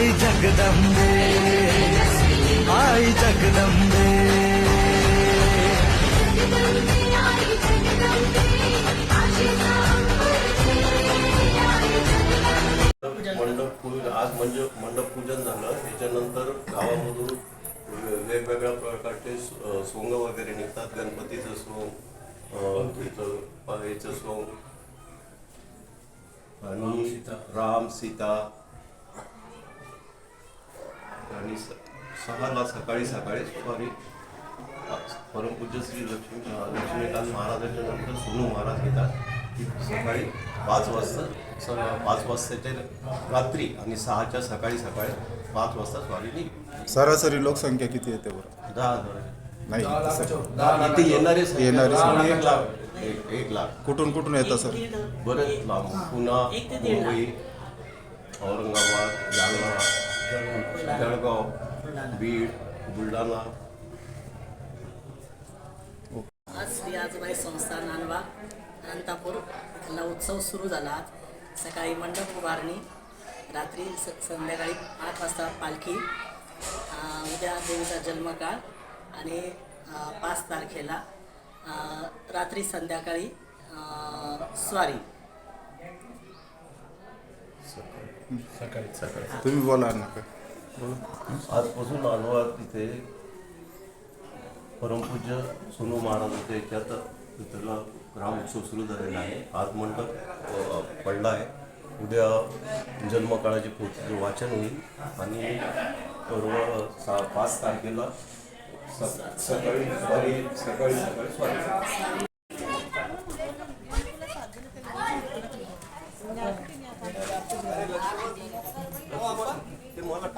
आई जगदंबे आई जगदंबे मंडप पूजन आज म्हणजे मंडप पूजन झालं. त्याच्यानंतर गावामधून वेगवेगळ्या प्रकारचे सोंग वगैरे निघतात. गणपतीचं सोंग याचं सोंग. आणि राम सीता. आणि स- सहाला सकाळी सकाळी सॉरी परमपूज्य श्री लक्ष्मी लक्ष्मीकांत महाराजांच्या नंतर सोनू महाराज येतात की सकाळी पाच वाजता स- पाच वाजताच्या रात्री आणि सहाच्या सकाळी सकाळी पाच वाजता स्वारी निघते सरासरी लोकसंख्या किती येते बरं दहा हजार. नाही इथे येणारे संख्या येणारे. एक लाख एक एक लाख. कुठून कुठून येतं सर? बरेच लांब. पुणा मुंबई औरंगाबाद जालना. जळगाव बीड बुलढाणा. आज श्री आजबाई संस्था नांदवा अनंतापूर इथला उत्सव सुरू झाला. आज सकाळी मंडप उभारणी रात्री स संध्याकाळी आठ वाजता पालखी उद्या देवीचा जन्मकाळ आणि पाच तारखेला रात्री संध्याकाळी स्वारी. तुम्ही बोला ना. काय बोला आजपासून अनुवाद तिथे परमपूज्य सोनू महाराजांच्या याच्यात तिथला ग्रामोत्सव सुरू झालेला आहे. आज मंडप पडला आहे. उद्या जन्मकाळाचे पोथीचं वाचन होईल. आणि परवा सा पाच तारखेला स- सकाळी सकाळी सकाळी